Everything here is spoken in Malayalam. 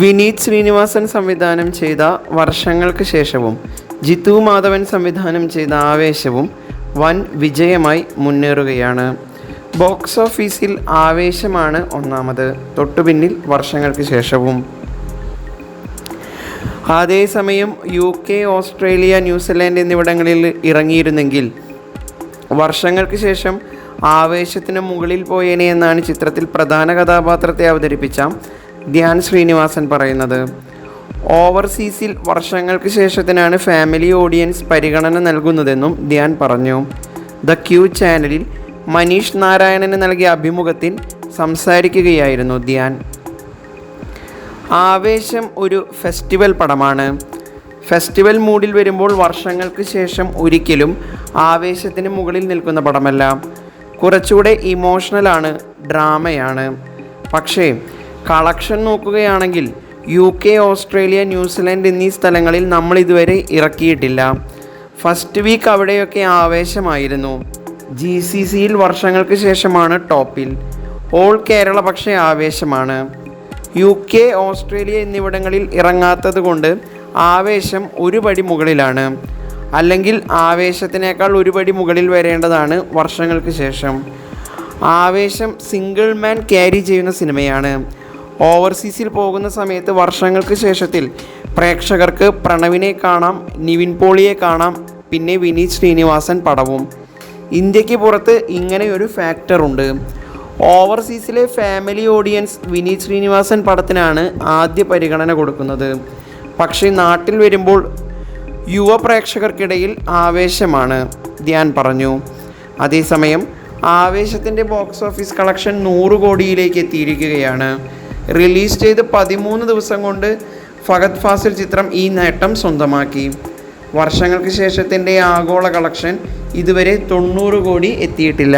വിനീത് ശ്രീനിവാസൻ സംവിധാനം ചെയ്ത വർഷങ്ങൾക്ക് ശേഷവും ജിത്തു മാധവൻ സംവിധാനം ചെയ്ത ആവേശവും വൻ വിജയമായി മുന്നേറുകയാണ്. ബോക്സ് ഓഫീസിൽ ആവേശമാണ് ഒന്നാമത് തൊട്ടുപിന്നിൽ വർഷങ്ങൾക്ക് ശേഷവും. അതേസമയം യു കെ ഓസ്ട്രേലിയ ന്യൂസിലാൻഡ് എന്നിവിടങ്ങളിൽ ഇറങ്ങിയിരുന്നെങ്കിൽ വർഷങ്ങൾക്ക് ശേഷം ആവേശത്തിന് മുകളിൽ പോയേനെ എന്നാണ് ചിത്രത്തിൽ പ്രധാന കഥാപാത്രത്തെ അവതരിപ്പിച്ച ധ്യാൻ ശ്രീനിവാസൻ പറയുന്നത്. ഓവർസീസിൽ വർഷങ്ങൾക്ക് ശേഷത്തിനാണ് ഫാമിലി ഓഡിയൻസ് പരിഗണന നൽകുന്നതെന്നും ധ്യാൻ പറഞ്ഞു. ദ ക്യൂ ചാനലിൽ മനീഷ് നാരായണന് നൽകിയ അഭിമുഖത്തിൽ സംസാരിക്കുകയായിരുന്നു ധ്യാൻ. ആവേശം ഒരു ഫെസ്റ്റിവൽ പടമാണ്. ഫെസ്റ്റിവൽ മൂഡിൽ വരുമ്പോൾ വർഷങ്ങൾക്ക് ശേഷം ഒരിക്കലും ആവേശത്തിന് മുകളിൽ നിൽക്കുന്ന പടമല്ല. കുറച്ചുകൂടെ ഇമോഷണലാണ് ഡ്രാമയാണ്. പക്ഷേ കളക്ഷൻ നോക്കുകയാണെങ്കിൽ യു കെ ഓസ്ട്രേലിയ ന്യൂസിലാൻഡ് എന്നീ സ്ഥലങ്ങളിൽ നമ്മൾ ഇതുവരെ ഇറക്കിയിട്ടില്ല. ഫസ്റ്റ് വീക്ക് അവിടെയൊക്കെ ആവേശമായിരുന്നു. ജി സി സിയിൽ വർഷങ്ങൾക്ക് ശേഷമാണ് ടോപ്പിൽ. ഓൾ കേരള പക്ഷേ ആവേശമാണ്. യു കെ ഓസ്ട്രേലിയ എന്നിവിടങ്ങളിൽ ഇറങ്ങാത്തത് കൊണ്ട് ആവേശം ഒരു പടി മുകളിലാണ്. അല്ലെങ്കിൽ ആവേശത്തിനേക്കാൾ ഒരു പടി മുകളിൽ വരേണ്ടതാണ് വർഷങ്ങൾക്ക് ശേഷം. ആവേശം സിംഗിൾ മാൻ ക്യാരി ചെയ്യുന്ന സിനിമയാണ്. ഓവർസീസിൽ പോകുന്ന സമയത്ത് വർഷങ്ങൾക്ക് ശേഷത്തിൽ പ്രേക്ഷകർക്ക് പ്രണവിനെ കാണാം നിവിൻ പോളിയെ കാണാം പിന്നെ വിനീത് ശ്രീനിവാസൻ പടവും. ഇന്ത്യയ്ക്ക് പുറത്ത് ഇങ്ങനെ ഒരു ഫാക്ടറുണ്ട് ഓവർസീസിലെ ഫാമിലി ഓഡിയൻസ് വിനീത് ശ്രീനിവാസൻ പടത്തിനാണ് ആദ്യ പരിഗണന കൊടുക്കുന്നത്. പക്ഷേ നാട്ടിൽ വരുമ്പോൾ യുവ പ്രേക്ഷകർക്കിടയിൽ ആവേശമാണ് ധ്യാൻ പറഞ്ഞു. അതേസമയം ആവേശത്തിന്റെ ബോക്സ് ഓഫീസ് കളക്ഷൻ നൂറ് കോടിയിലേക്ക് എത്തിയിരിക്കുകയാണ്. റിലീസ് ചെയ്ത് പതിമൂന്ന് ദിവസം കൊണ്ട് ഫഹദ് ഫാസിൽ ചിത്രം ഈ നേട്ടം സ്വന്തമാക്കി. വർഷങ്ങൾക്ക് ശേഷത്തിന്റെ ആഗോള കളക്ഷൻ ഇതുവരെ തൊണ്ണൂറ് കോടി എത്തിയിട്ടില്ല.